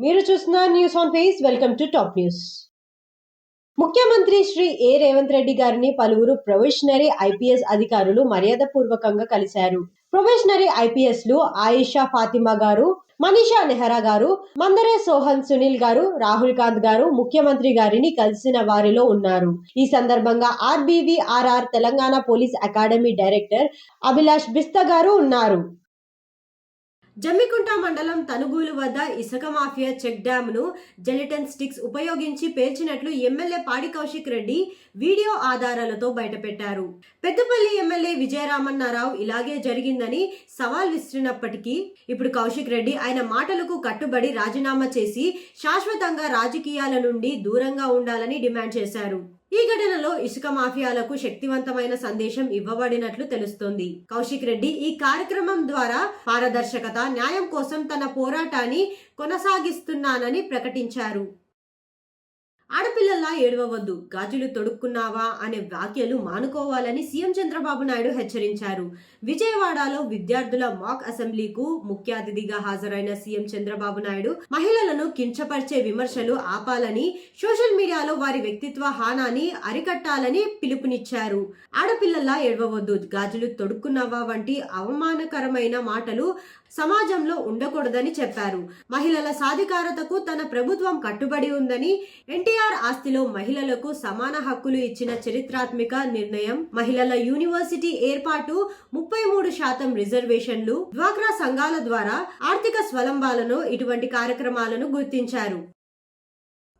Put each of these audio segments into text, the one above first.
మీరు చూస్తున్నారు news on face welcome to top news ముఖ్యమంత్రి శ్రీ ఏ. రేవంత్ రెడ్డి గారిని పలువురు ప్రొవిషనరీ ఐపీఎస్ అధికారులు మర్యాదపూర్వకంగా కలిశారు. ప్రొఫెషనరీ ఐపీఎస్లు ఆయిషా ఫాతిమా గారు మనీషా నెహ్రా గారు మందరే సోహన్ సునీల్ గారు రాహుల్ కాంత్ గారు ముఖ్యమంత్రి గారిని కలిసిన వారిలో ఉన్నారు. ఈ సందర్భంగా RBVRR Telangana police academy director Abhilash Bista గారు ఉన్నారు. జమ్మికుంట మండలం తనుగూలు వద్ద ఇసుక మాఫియా చెక్ డ్యామ్ను జెలిటన్ స్టిక్స్ ఉపయోగించి పేల్చినట్లు ఎమ్మెల్యే పాడి కౌశిక్ రెడ్డి వీడియో ఆధారాలతో బయటపెట్టారు. పెద్దపల్లి ఎమ్మెల్యే విజయరామన్నారావు ఇలాగే జరిగిందని సవాల్ విసిరినప్పటికీ ఇప్పుడు కౌశిక్ రెడ్డి ఆయన మాటలకు కట్టుబడి రాజీనామా చేసి శాశ్వతంగా రాజకీయాల నుండి దూరంగా ఉండాలని డిమాండ్ చేశారు. ఈ ఘటనలో ఇసుక మాఫియాలకు శక్తివంతమైన సందేశం ఇవ్వబడినట్లు తెలుస్తోంది. కౌశిక్ రెడ్డి ఈ కార్యక్రమం ద్వారా పారదర్శకత న్యాయం కోసం తన పోరాటాన్ని కొనసాగిస్తున్నానని ప్రకటించారు. ఆడపిల్లల్లా ఏడవవద్దు గాజులు తొడుక్కున్నావా అనే వ్యాఖ్యలు మానుకోవాలని సీఎం చంద్రబాబు నాయుడు హెచ్చరించారు. విజయవాడలో విద్యార్థుల మాక్ అసెంబ్లీకు ముఖ్య అతిథిగా హాజరైన సీఎం చంద్రబాబు నాయుడు మహిళలను కించపరిచే విమర్శలు ఆపాలని సోషల్ మీడియాలో వారి వ్యక్తిత్వ హానాన్ని అరికట్టాలని పిలుపునిచ్చారు. ఆడపిల్లల్లా ఏడవవద్దు గాజులు తొడుక్కున్నావా వంటి అవమానకరమైన మాటలు సమాజంలో ఉండకూడదని చెప్పారు. మహిళల సాధికారతకు తన ప్రభుత్వం కట్టుబడి ఉందని ఎన్టీఆర్ ఆస్తిలో మహిళలకు సమాన హక్కులు ఇచ్చిన చరిత్రాత్మక నిర్ణయం. మహిళల యూనివర్సిటీ ఏర్పాటు ముప్పై మూడు శాతం రిజర్వేషన్లు. డ్వాక్రా సంఘాల ద్వారా ఆర్థిక స్వలంబాలను ఇటువంటి కార్యక్రమాలను గుర్తించారు.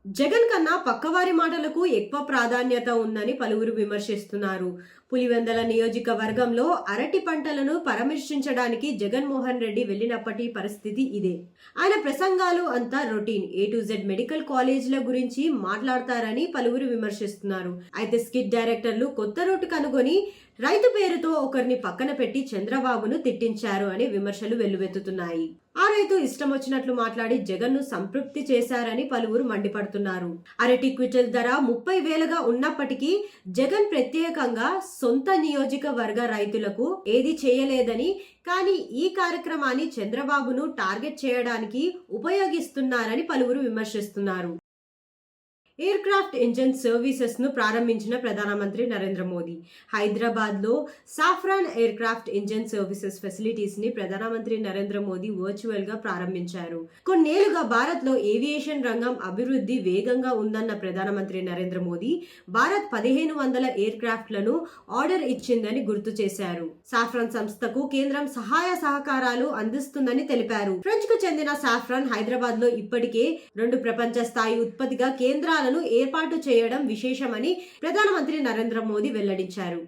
జగన్ కన్నా పక్కవారి మాటలకు ఎక్కువ ప్రాధాన్యత ఉందని పలువురు విమర్శిస్తున్నారు. పులివెందల నియోజకవర్గంలో అరటి పంటలను పరామర్శించడానికి జగన్మోహన్ రెడ్డి వెళ్ళినప్పటి పరిస్థితి ఇదే. ఆయన ప్రసంగాలు అంతా routine. A to Z medical కాలేజీల గురించి మాట్లాడతారని పలువురు విమర్శిస్తున్నారు. అయితే స్కిట్ డైరెక్టర్లు కొత్త రూట్ కనుగొని రైతు పేరుతో ఒకరిని పక్కన పెట్టి చంద్రబాబును తిట్టించారు అని విమర్శలు వెల్లువెత్తుతున్నాయి. ఆ రైతు ఇష్టం వచ్చినట్లు మాట్లాడి జగన్ను సంతృప్తి చేశారని పలువురు మండిపడుతున్నారు. అరటి క్విటల్ ధర ముప్పై వేలుగా ఉన్నప్పటికీ జగన్ ప్రత్యేకంగా సొంత నియోజకవర్గ రైతులకు ఏది చేయలేదని కానీ ఈ కార్యక్రమాన్ని చంద్రబాబును టార్గెట్ చేయడానికి ఉపయోగిస్తున్నారని పలువురు విమర్శిస్తున్నారు. ఎయిర్ క్రాఫ్ట్ ఇంజన్ సర్వీసెస్ను ప్రారంభించిన ప్రధానమంత్రి నరేంద్ర మోదీ. హైదరాబాద్లో Safran aircraft engine services ఫెసిలిటీస్ని ప్రధానమంత్రి నరేంద్ర మోదీ వర్చువల్గా ప్రారంభించారు. కొన్నేళ్ళుగా భారత్లో ఏవియేషన్ రంగం అభివృద్ధి వేగంగా ఉందన్న ప్రధానమంత్రి నరేంద్ర మోదీ భారత్ పదిహేను వందల ఎయిర్ క్రాఫ్ట్లను ఆర్డర్ ఇచ్చిందని గుర్తు చేశారు. సాఫ్రాన్ సంస్థకు కేంద్రం సహాయ సహకారాలు అందిస్తుందని తెలిపారు. ఫ్రెంచ్కు చెందిన సాఫ్రాన్ హైదరాబాద్లో ఇప్పటికే రెండు ప్రపంచ స్థాయి ఉత్పత్తిగా కేంద్రాలను ఏర్పాటు చేయడం విశేషమని ప్రధానమంత్రి నరేంద్ర మోదీ వెల్లడించారు.